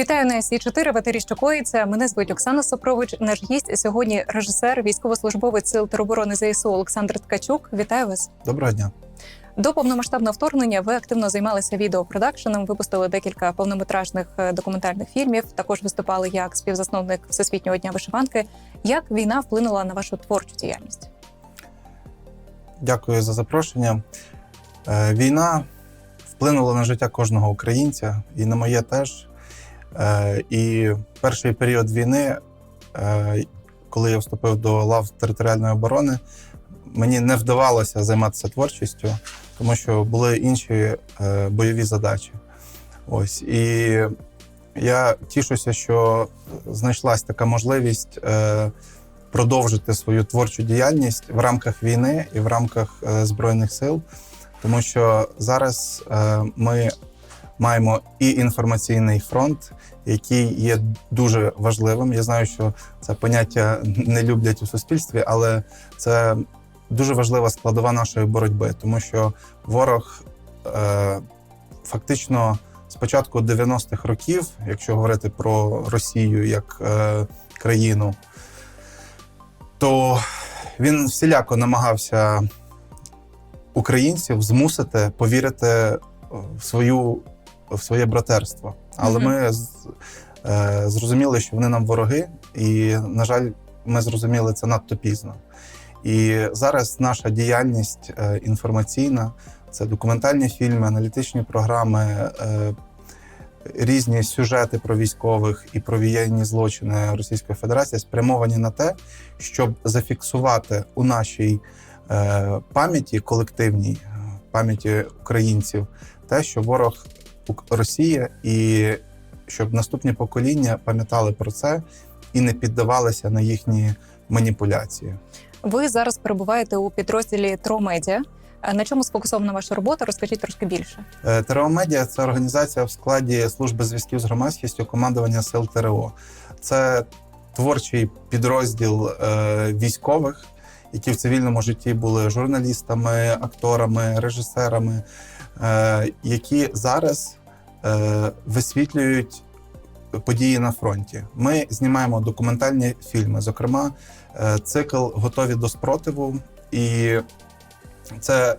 Вітаю на сі 4 в етері що коїться. Мене звуть Оксана Сопрович. Наш гість сьогодні режисер, військовослужбовець сил тероборони ЗСУ Олександр Ткачук. Вітаю вас. Доброго дня. До повномасштабного вторгнення ви активно займалися відеопродакшеном. Випустили декілька повнометражних е, документальних фільмів. Також виступали як співзасновник Всесвітнього дня вишиванки. Як війна вплинула на вашу творчу діяльність? Дякую за запрошення. Е, Війна вплинула на життя кожного українця і на моє теж. Е, І перший період війни, е, коли я вступив до лав територіальної оборони, мені не вдавалося займатися творчістю, тому що були інші е, бойові задачі. Ось і я тішуся, що знайшлась така можливість продовжити свою творчу діяльність в рамках війни і в рамках збройних сил, тому що зараз ми маємо і інформаційний фронт, який є дуже важливим. Я знаю, що це поняття не люблять у суспільстві, але це дуже важлива складова нашої боротьби, тому що ворог е, фактично з початку 90-х років, якщо говорити про Росію як е, країну, то він всіляко намагався українців змусити повірити в свою в своє братерство. Але Мгм. ми з- е, зрозуміли, що вони нам вороги, і, на жаль, ми зрозуміли це надто пізно. І зараз наша діяльність е, інформаційна це документальні фільми, аналітичні програми, е, різні сюжети про військових і про воєнні злочини Російської Федерації спрямовані на те, щоб зафіксувати у нашій е, пам'яті колективній е, пам'яті українців те, що ворог Росія, і щоб наступні покоління пам'ятали про це і не піддавалися на їхні маніпуляції. Ви зараз перебуваєте у підрозділі Тромедіа. На чому сфокусована ваша робота? Розкажіть трошки більше. Е, ТРО Медіа це організація в складі служби зв'язків з громадськістю командування сил ТРО. Це творчий підрозділ е, військових, які в цивільному житті були журналістами, акторами, режисерами, е, які зараз е, висвітлюють події на фронті. Ми знімаємо документальні фільми, зокрема, е, цикл Готові до спротиву і це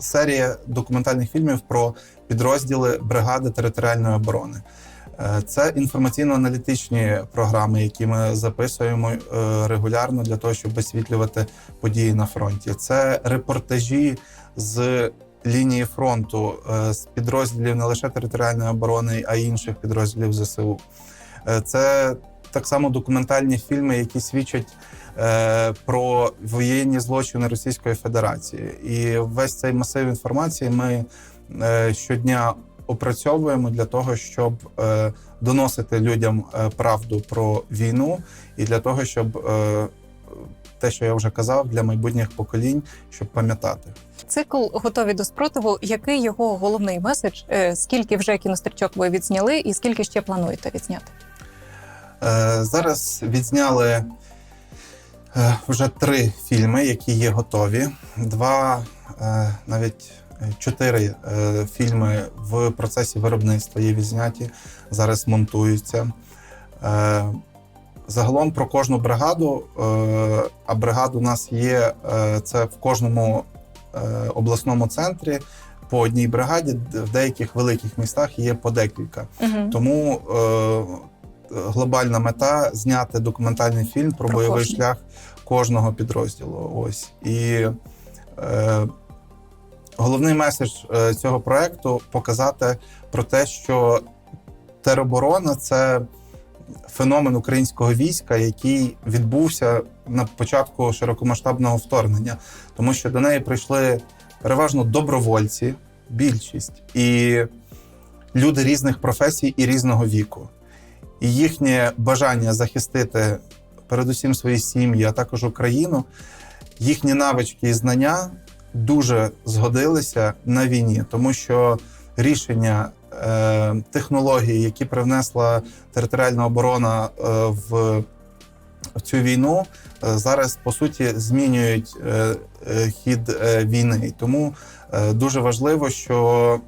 серія документальних фільмів про підрозділи бригади територіальної оборони. Е, Це інформаційно-аналітичні програми, які ми записуємо регулярно для того, щоб висвітлювати події на фронті. Це репортажі з лінії фронту, е, з підрозділів не лише територіальної оборони, а й інших підрозділів ЗСУ. Е, Це так само документальні фільми, які свідчать е, про воєнні злочини Російської Федерації. І весь цей масив інформації ми щодня опрацьовуємо для того, щоб доносити людям правду про війну, і для того, щоб те, що я вже казав, для майбутніх поколінь, щоб пам'ятати. Цикл готові до спротиву. Який його головний меседж? Е, Скільки вже кінострічок ви відзняли, і скільки ще плануєте відзняти? Е, Зараз відзняли е, вже три фільми, які є готові. Два, навіть чотири фільми в процесі виробництва є відзняті, зараз монтуються. Загалом про кожну бригаду, е, а бригад у нас є е, це в кожному е, обласному центрі по одній бригаді, в деяких великих містах є по декілька. Угу. Тому е, глобальна мета зняти документальний фільм про, Про бойовий кожен. шлях кожного підрозділу. Ось і е, головний меседж цього проекту показати про те, що тероборона це феномен українського війська, який відбувся на початку широкомасштабного вторгнення, тому що до неї прийшли переважно добровольці, більшість і люди різних професій і різного віку. І їхнє бажання захистити передусім свої сім'ї, а також Україну, їхні навички і знання дуже згодилися на війні, тому що рішення технології, які привнесла територіальна оборона е, в, цю війну, е, зараз по суті змінюють е, е, хід е, війни. Тому е, дуже важливо, що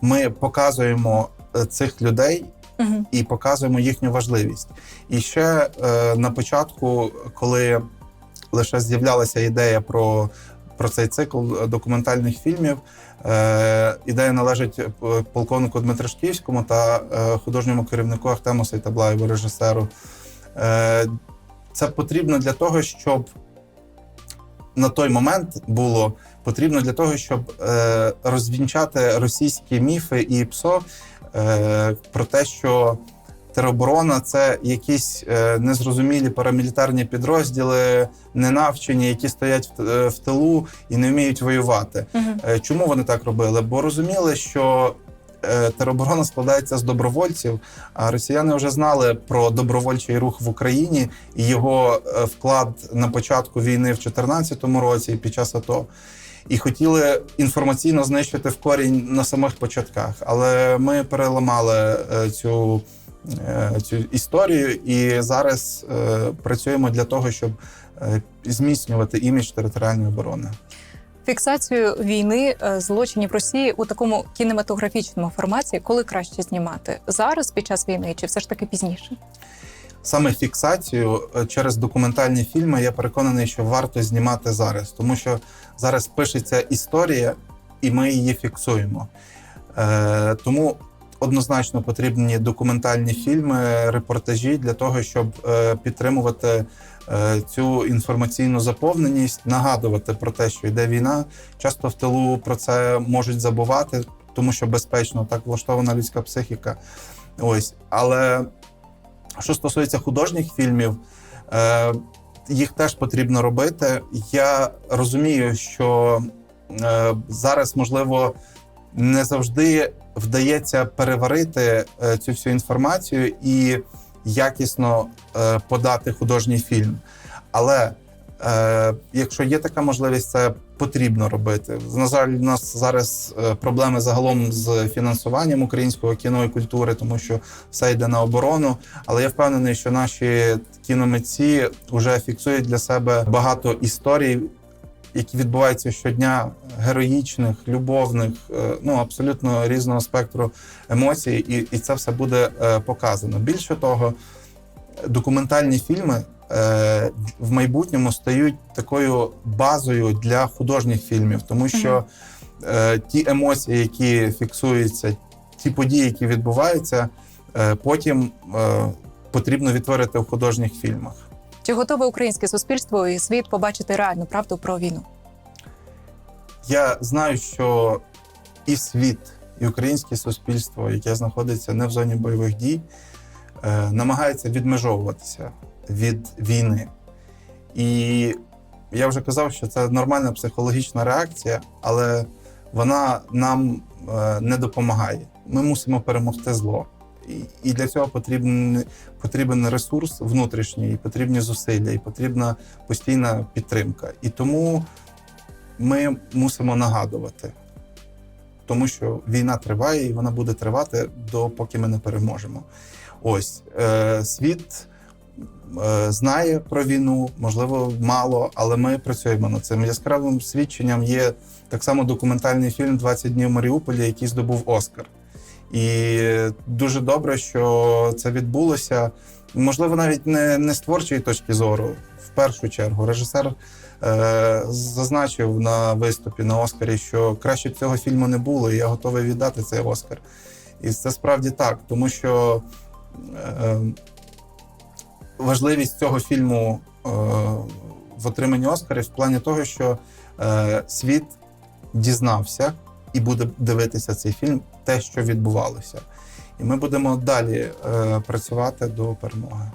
ми показуємо е, цих людей Угу. і показуємо їхню важливість. І ще е, на початку, коли лише з'являлася ідея про, про цей цикл документальних фільмів, е, ідея належить е, полковнику Дмитрашківському та е, художньому керівнику Ахтему Сейтаблаєву, режисеру. Це потрібно для того, щоб на той момент було потрібно для того, щоб розвінчати російські міфи і ПСО про те, що тероборона це якісь е, незрозумілі парамілітарні підрозділи, ненавчені, які стоять в, е, в тилу і не вміють воювати. Угу. Е, Чому вони так робили? Бо розуміли, що е, тероборона складається з добровольців, а росіяни вже знали про добровольчий рух в Україні і його е, вклад на початку війни в 2014 році і під час АТО. І хотіли інформаційно знищити в корінь на самих початках. Але ми переламали е, цю, цю історію і зараз е, працюємо для того, щоб е, зміцнювати імідж територіальної оборони. Фіксацію війни е, злочинів Росії у такому кінематографічному форматі, коли краще знімати зараз під час війни, чи все ж таки пізніше? Саме фіксацію е, через документальні фільми я переконаний, що варто знімати зараз, тому що зараз пишеться історія, і ми її фіксуємо. Е, тому однозначно потрібні документальні фільми, репортажі для того, щоб е, підтримувати е, цю інформаційну заповненість, нагадувати про те, що йде війна. Часто в тилу про це можуть забувати, тому що безпечно так влаштована людська психіка. Ось, але що стосується художніх фільмів, е, їх теж потрібно робити. Я розумію, що зараз, можливо, не завжди вдається переварити е, цю всю інформацію і якісно е, подати художній фільм. Але е, якщо є така можливість, це потрібно робити. На жаль, у нас зараз проблеми загалом з фінансуванням українського кіно і культури, тому що все йде на оборону. Але я впевнений, що наші кіномитці вже фіксують для себе багато історій, які відбуваються щодня, героїчних, любовних, е, ну абсолютно різного спектру емоцій, і, і це все буде е, показано. Більше того, документальні фільми е, в майбутньому стають такою базою для художніх фільмів, тому що ті емоції, які фіксуються, ті події, які відбуваються, потім потрібно відтворити в художніх фільмах. Чи готове українське суспільство і світ побачити реальну правду про війну? Я знаю, що і світ, і українське суспільство, яке знаходиться не в зоні бойових дій, е, намагається відмежовуватися від війни. І я вже казав, що це нормальна психологічна реакція, але вона нам е, не допомагає. Ми мусимо перемогти зло. І, для цього потрібен, потрібен ресурс внутрішній, і потрібні зусилля, і потрібна постійна підтримка. І тому ми мусимо нагадувати, тому що війна триває і вона буде тривати допоки ми не переможемо. Ось е, світ е, знає про війну, можливо, мало, але ми працюємо над цим. Яскравим свідченням є так само документальний фільм «20 днів в Маріуполі, який здобув Оскар. І дуже добре, що це відбулося. Можливо, навіть не, не з творчої точки зору, в першу чергу. Режисер е, зазначив на виступі на Оскарі, що краще цього фільму не було, і я готовий віддати цей Оскар. І це справді так, тому що е, важливість цього фільму е, в отриманні Оскарів в плані того, що е, світ дізнався і буде дивитися цей фільм, те, що відбувалося. І ми будемо далі е, працювати до перемоги.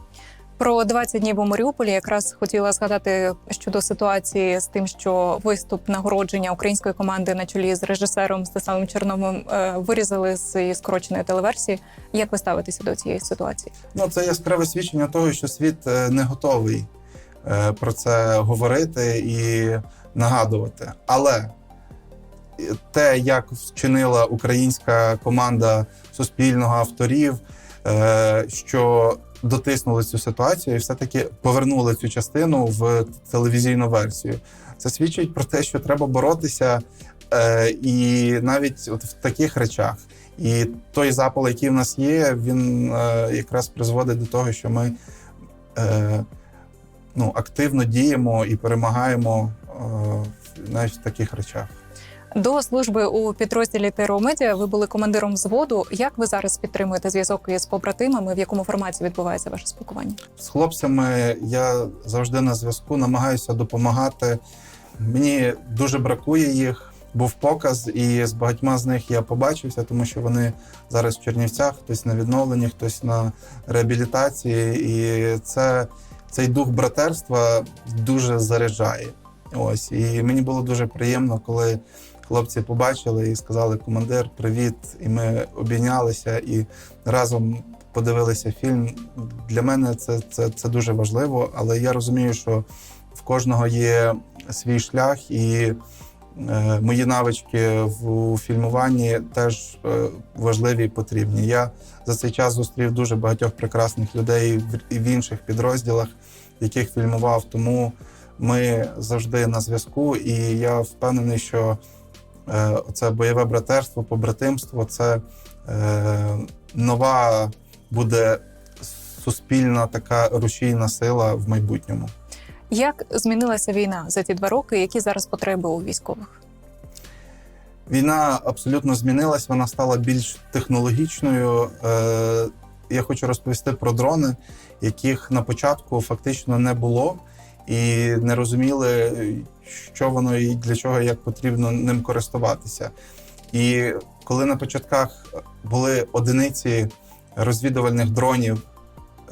Про 20 днів у Маріуполі якраз хотіла згадати щодо ситуації з тим, що виступ нагородження української команди на чолі з режисером Стасавом Черновим е, вирізали з скороченої телеверсії. Як ви ставитеся до цієї ситуації? Ну, це яскраве свідчення того, що світ е, не готовий е, про це говорити і нагадувати. Але те, як вчинила українська команда суспільного авторів, е, що дотиснули цю ситуацію і все-таки повернули цю частину в телевізійну версію. Це свідчить про те, що треба боротися е, і навіть от в таких речах. І той запал, який в нас є, він е, якраз призводить до того, що ми е, ну, активно діємо і перемагаємо е, навіть в таких речах. До служби у підрозділі ТРО Медіа ви були командиром взводу. Як ви зараз підтримуєте зв'язок із побратимами? В якому форматі відбувається ваше спілкування? З хлопцями я завжди на зв'язку, намагаюся допомагати. Мені дуже бракує їх. Був показ, і з багатьма з них я побачився, тому що вони зараз в Чернівцях, хтось на відновленні, хтось на реабілітації. І це цей дух братерства дуже заряджає. Ось і мені було дуже приємно, коли хлопці побачили і сказали: Командир, привіт! І ми обійнялися і разом подивилися фільм. Для мене це, це, це дуже важливо, але я розумію, що в кожного є свій шлях, і е, мої навички в фільмуванні теж е, важливі і потрібні. Я за цей час зустрів дуже багатьох прекрасних людей в, інших підрозділах, яких фільмував. Тому ми завжди на зв'язку, і я впевнений, що це бойове братерство, побратимство це е, нова буде суспільна така рушійна сила в майбутньому. Як змінилася війна за ті два роки? Які зараз потреби у військових? Війна абсолютно змінилась, вона стала більш технологічною. Е, я хочу розповісти про дрони, яких на початку фактично не було, і не розуміли, що воно і для чого, як потрібно ним користуватися. І коли на початках були одиниці розвідувальних дронів,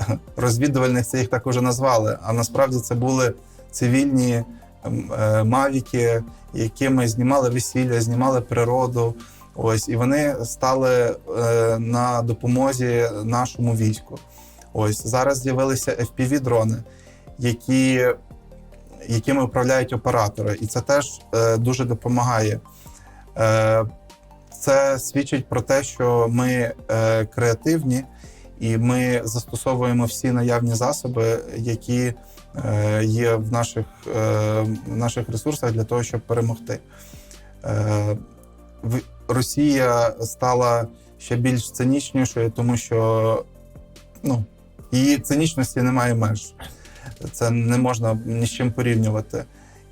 розвідувальних це їх так уже назвали, а насправді це були цивільні ем, е, мавіки, якими знімали весілля, знімали природу. Ось і вони стали е, на допомозі нашому війську. Ось зараз з'явилися fpv дрони які, якими управляють оператори, і це теж е, дуже допомагає. Е, це свідчить про те, що ми е, креативні і ми застосовуємо всі наявні засоби, які є в наших, в наших ресурсах для того, щоб перемогти. Росія стала ще більш цинічнішою, тому що ну, її цинічності немає меж. Це не можна ні з чим порівнювати.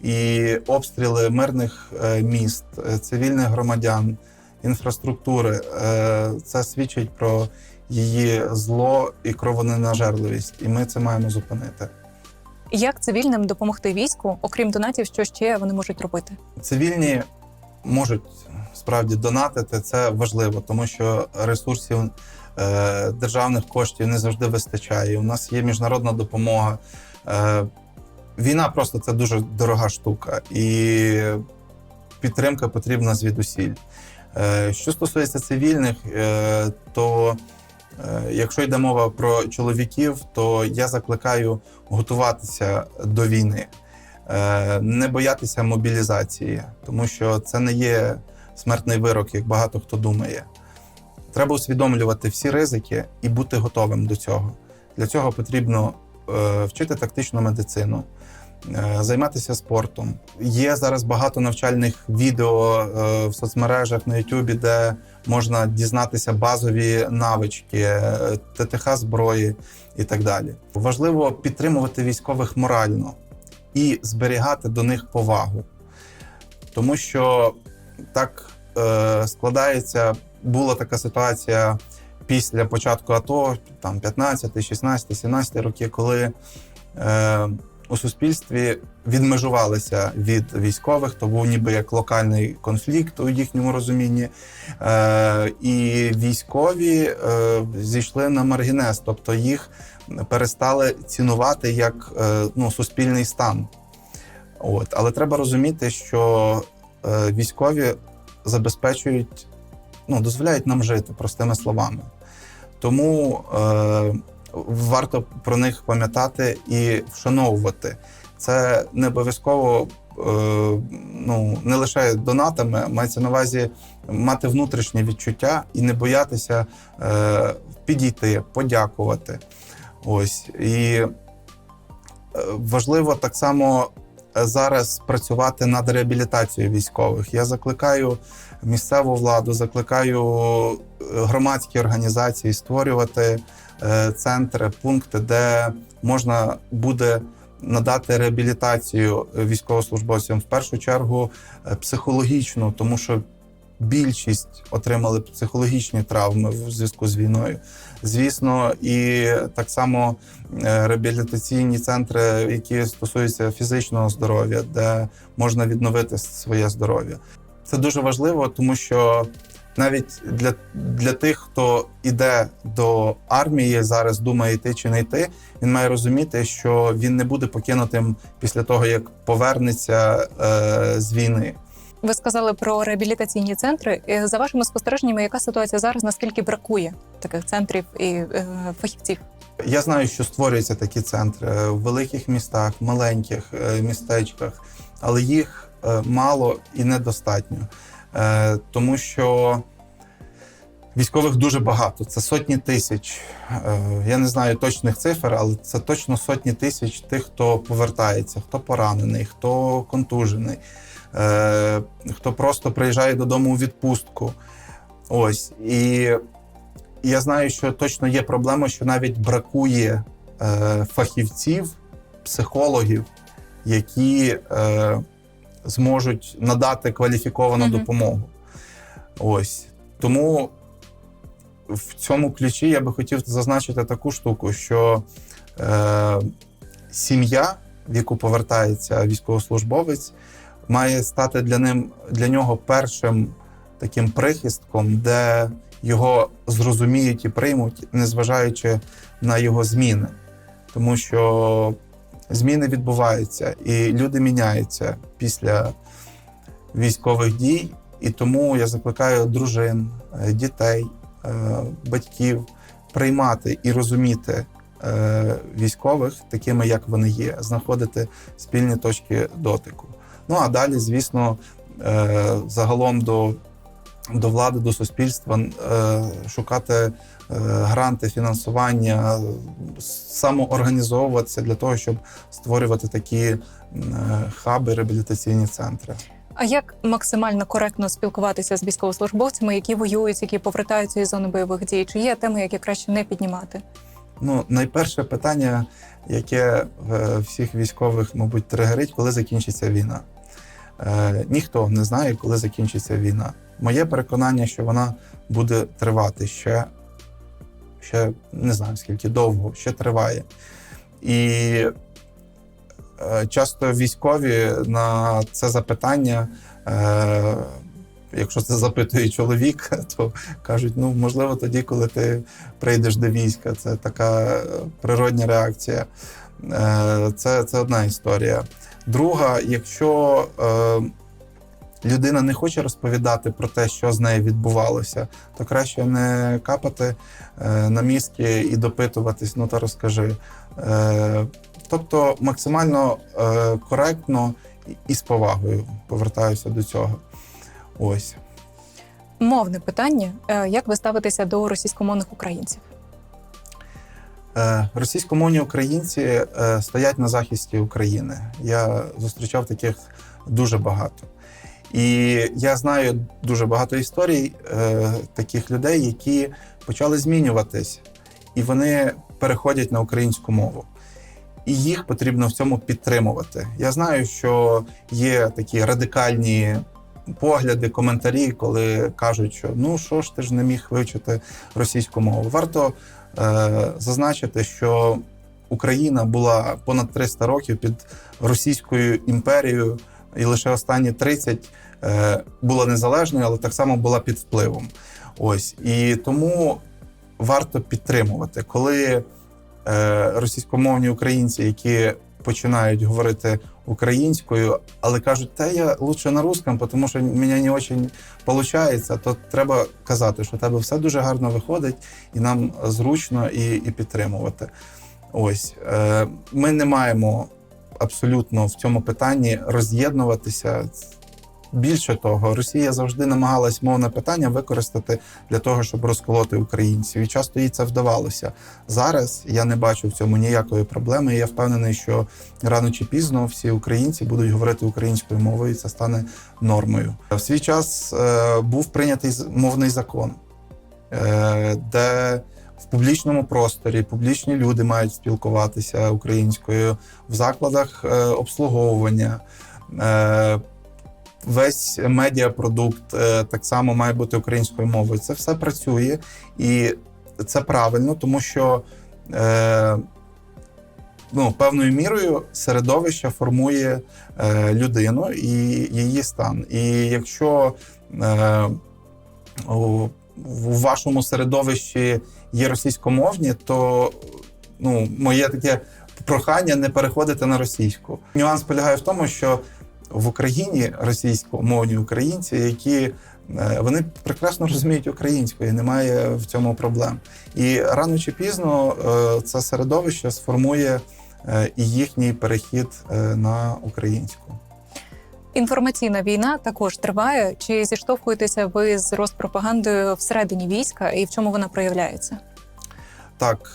І обстріли мирних е, міст, е, цивільних громадян, інфраструктури е, це свідчить про її зло і кровоненажерливість. І ми це маємо зупинити. Як цивільним допомогти війську, окрім донатів, що ще вони можуть робити? Цивільні можуть справді донатити, це важливо, тому що ресурсів державних коштів не завжди вистачає. У нас є міжнародна допомога. Е, війна просто це дуже дорога штука, і підтримка потрібна звідусіль. Е, що стосується цивільних, е, то е, якщо йде мова про чоловіків, то я закликаю готуватися до війни. Е, не боятися мобілізації, тому що це не є смертний вирок, як багато хто думає. Треба усвідомлювати всі ризики і бути готовим до цього. Для цього потрібно е, вчити тактичну медицину, е, займатися спортом. Є зараз багато навчальних відео е, в соцмережах на Ютубі, де можна дізнатися базові навички, ТТХ зброї і так далі. Важливо підтримувати військових морально і зберігати до них повагу. Тому що так складається, була така ситуація після початку АТО, там 15, 16, 17 роки, коли е, у суспільстві відмежувалися від військових, то був ніби як локальний конфлікт у їхньому розумінні. Е, і військові е, зійшли на маргінез, тобто їх перестали цінувати як е, ну, суспільний стан. От. Але треба розуміти, що е, військові забезпечують, ну, дозволяють нам жити простими словами. Тому е, варто про них пам'ятати і вшановувати. Це не обов'язково е, ну, не лише донатами, мається на увазі мати внутрішнє відчуття і не боятися е, підійти, подякувати. Ось і е, важливо так само зараз працювати над реабілітацією військових. Я закликаю місцеву владу, закликаю е, громадські організації створювати е, центри, пункти, де можна буде надати реабілітацію військовослужбовцям в першу чергу е, психологічну, тому що більшість отримали психологічні травми в зв'язку з війною. Звісно, і так само е, реабілітаційні центри, які стосуються фізичного здоров'я, де можна відновити своє здоров'я. Це дуже важливо, тому що навіть для, для тих, хто йде до армії, зараз думає йти чи не йти, він має розуміти, що він не буде покинутим після того, як повернеться е, з війни. Ви сказали про реабілітаційні центри. Е, За вашими спостереженнями, яка ситуація зараз? Наскільки бракує таких центрів і е, фахівців? Я знаю, що створюються такі центри в великих містах, маленьких е, містечках, але їх е, мало і недостатньо, Е, тому що військових дуже багато. Це сотні тисяч. Е, Я не знаю точних цифр, але це точно сотні тисяч тих, хто повертається, хто поранений, хто контужений, е, хто просто приїжджає додому у відпустку. Ось і я знаю, що точно є проблема, що навіть бракує е, фахівців, психологів, які е, зможуть надати кваліфіковану Мгм. допомогу. Ось тому в цьому ключі я би хотів зазначити таку штуку, що е, сім'я, в яку повертається військовослужбовець, має стати для ним для нього першим таким прихистком, де його зрозуміють і приймуть, незважаючи на його зміни. Тому що зміни відбуваються, і люди міняються після військових дій. І тому я закликаю дружин, е, дітей, е, батьків приймати і розуміти е, військових такими, як вони є, знаходити спільні точки дотику. Ну а далі, звісно, е, загалом до, до влади, до суспільства е, шукати е, гранти, фінансування, самоорганізовуватися для того, щоб створювати такі хаби, реабілітаційні центри. А як максимально коректно спілкуватися з військовослужбовцями, які воюють, які повертаються із зони бойових дій? Чи є теми, які краще не піднімати? Ну, найперше питання, яке всіх військових, мабуть, тригерить, коли закінчиться війна. Е, ніхто не знає, коли закінчиться війна. Моє переконання, що вона буде тривати ще, ще не знаю скільки довго, ще триває. І е, часто військові на це запитання, е, якщо це запитує чоловік, то кажуть: ну можливо, тоді, коли ти прийдеш до війська, це така природня реакція. Це, це одна історія. Друга, якщо е, людина не хоче розповідати про те, що з нею відбувалося, то краще не капати е, на мізки і допитуватись, ну та розкажи. Е, тобто максимально е, коректно і- з повагою повертаюся до цього. Ось. Мовне питання: Е, як ви ставитеся до російськомовних українців? Е, Російськомовні українці е, стоять на захисті України. Я зустрічав таких дуже багато. І я знаю дуже багато історій е, таких людей, які почали змінюватись, і вони переходять на українську мову. І їх потрібно в цьому підтримувати. Я знаю, що є такі радикальні погляди, коментарі, коли кажуть, що ну що ж ти ж не міг вивчити російську мову. Варто зазначити, що Україна була понад 300 років під Російською імперією, і лише останні 30 е, була незалежною, але так само була під впливом. Ось і тому варто підтримувати, коли е, російськомовні українці, які починають говорити українською, але кажуть, та я лучше на русском, тому що мене не дуже виходить, то треба казати, що тебе все дуже гарно виходить, і нам зручно і, і підтримувати. Ось е, ми не маємо абсолютно в цьому питанні роз'єднуватися. Більше того, Росія завжди намагалась мовне питання використати для того, щоб розколоти українців, і часто їй це вдавалося. Зараз я не бачу в цьому ніякої проблеми. і Я впевнений, що рано чи пізно всі українці будуть говорити українською мовою, і це стане нормою. В свій час е, був прийнятий мовний закон, е, де в публічному просторі публічні люди мають спілкуватися українською в закладах е, обслуговування. Е, Весь медіапродукт е, так само має бути українською мовою. Це все працює і це правильно, тому що е, ну, певною мірою середовище формує е, людину і її стан. І якщо е, у, в вашому середовищі є російськомовні, то ну, моє таке прохання не переходити на російську. Нюанс полягає в тому, що в Україні російськомовні українці, які е, вони прекрасно розуміють українську і немає в цьому проблем. І рано чи пізно е, це середовище сформує е, і їхній перехід на українську. Інформаційна війна також триває. Чи зіштовхуєтеся ви з розпропагандою всередині війська і в чому вона проявляється? Так,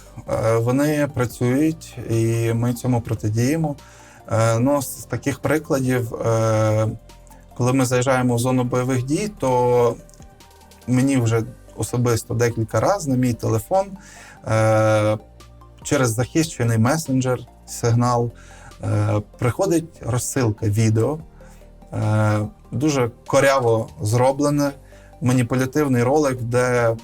вони працюють, і ми цьому протидіємо. Е, Ну, з таких прикладів, е, коли ми заїжджаємо в зону бойових дій, то мені вже особисто декілька разів на мій телефон е, через захищений месенджер, сигнал, приходить розсилка відео, дуже коряво зроблене, маніпулятивний ролик, де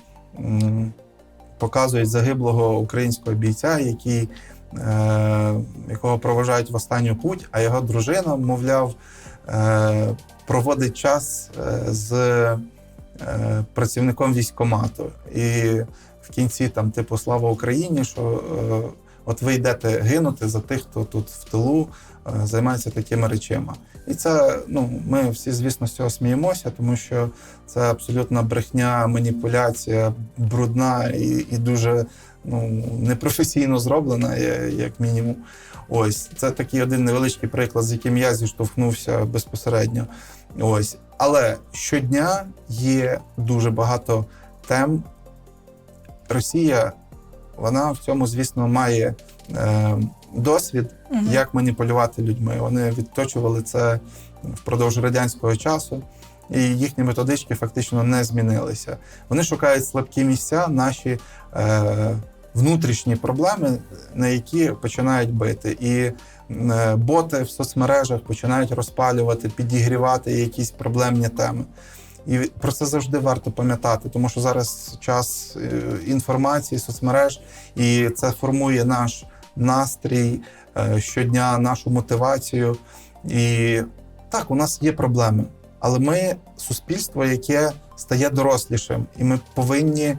показують загиблого українського бійця, який, якого проважають в останню путь, а його дружина, мовляв, е, проводить час е, з е, працівником військкомату. І в кінці там, типу, слава Україні, що е, от ви йдете гинути за тих, хто тут в тилу е, займається такими речами. І це ну, ми всі, звісно, з цього сміємося, тому що це абсолютна брехня, маніпуляція, брудна і, і дуже ну, непрофесійно зроблена, як мінімум. Ось це такий один невеличкий приклад, з яким я зіштовхнувся безпосередньо. Ось, але щодня є дуже багато тем. Росія, вона в цьому, звісно, має е, досвід, Мгм. як маніпулювати людьми. Вони відточували це впродовж радянського часу, і їхні методички фактично не змінилися. Вони шукають слабкі місця, наші е, внутрішні проблеми, на які починають бити. І е, боти в соцмережах починають розпалювати, підігрівати якісь проблемні теми. І про це завжди варто пам'ятати, тому що зараз час е, інформації, соцмереж, і це формує наш настрій е, щодня, нашу мотивацію. І так, у нас є проблеми, але ми суспільство, яке стає дорослішим, і ми повинні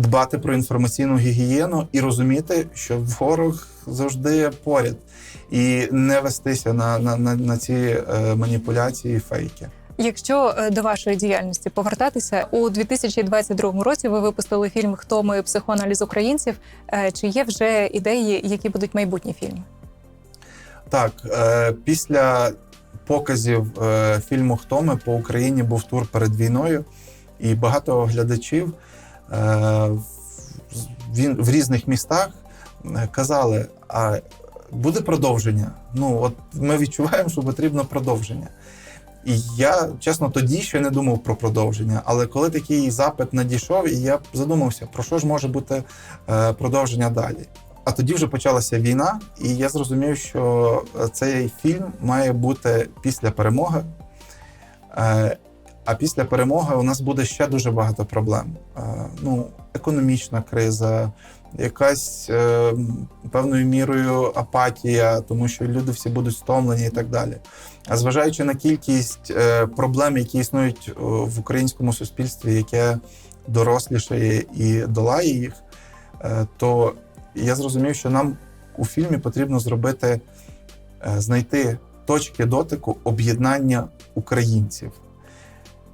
дбати про інформаційну гігієну і розуміти, що ворог завжди поряд, і не вестися на, на, на, на ці е, маніпуляції і фейки. Якщо е, до вашої діяльності повертатися у 2022 році, ви випустили фільм Хто ми психоаналіз українців. Е, Чи є вже ідеї, які будуть майбутні фільми? Так, після показів фільму Хто ми по Україні був тур перед війною, і багато глядачів він в різних містах е, казали: а буде продовження. Ну, от ми відчуваємо, що потрібно продовження. І я, чесно, тоді ще не думав про продовження. Але коли такий запит надійшов, і я задумався, про що ж може бути е, продовження далі. А тоді вже почалася війна, і я зрозумів, що е, цей фільм має бути після перемоги. А після перемоги у нас буде ще дуже багато проблем. Е, Ну, економічна криза, якась е, певною мірою апатія, тому що люди всі будуть стомлені і так далі. А зважаючи на кількість е, проблем, які існують в українському суспільстві, яке дорослішає і долає їх, то я зрозумів, що нам у фільмі потрібно зробити, знайти точки дотику об'єднання українців.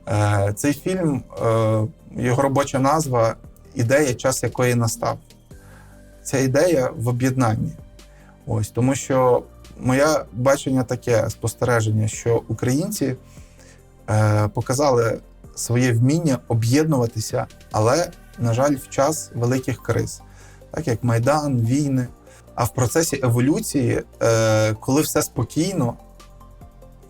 Е, Цей фільм, е, його робоча назва ідея, час якої настав. Ця ідея в об'єднанні. Ось тому, що моє бачення таке спостереження, що українці е, показали своє вміння об'єднуватися, але, на жаль, в час великих криз, так як Майдан, війни. А в процесі еволюції, коли все спокійно,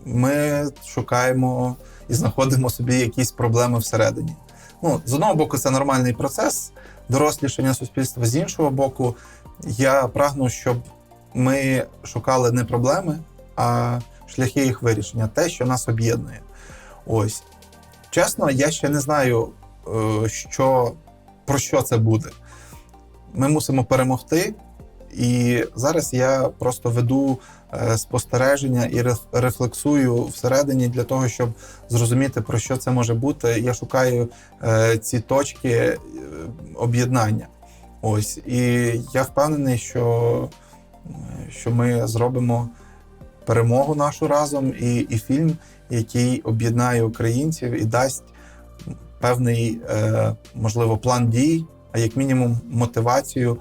ми шукаємо і знаходимо собі якісь проблеми всередині. Ну, з одного боку, це нормальний процес дорослішання суспільства. З іншого боку, я прагну, щоб ми шукали не проблеми, а шляхи їх вирішення, те, що нас об'єднує. Ось. Чесно, я ще не знаю, е, що, про що це буде. Ми мусимо перемогти. І зараз я просто веду е, спостереження і реф- рефлексую всередині для того, щоб зрозуміти, про що це може бути. Я шукаю е, ці точки е, об'єднання. Ось. І я впевнений, що, що ми зробимо перемогу нашу разом, і, і фільм, який об'єднає українців і дасть певний, можливо, план дій, а як мінімум мотивацію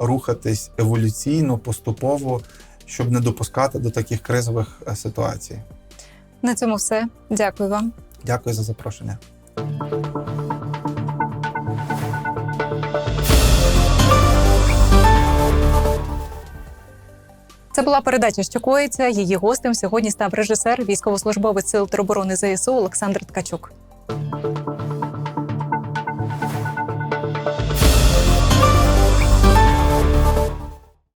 рухатись еволюційно, поступово, щоб не допускати до таких кризових е, ситуацій. На цьому все. Дякую вам. Дякую за запрошення. Це була передача, що коїться. Її гостем сьогодні став режисер, військовослужбовець сил тероборони ЗСУ Олександр Ткачук.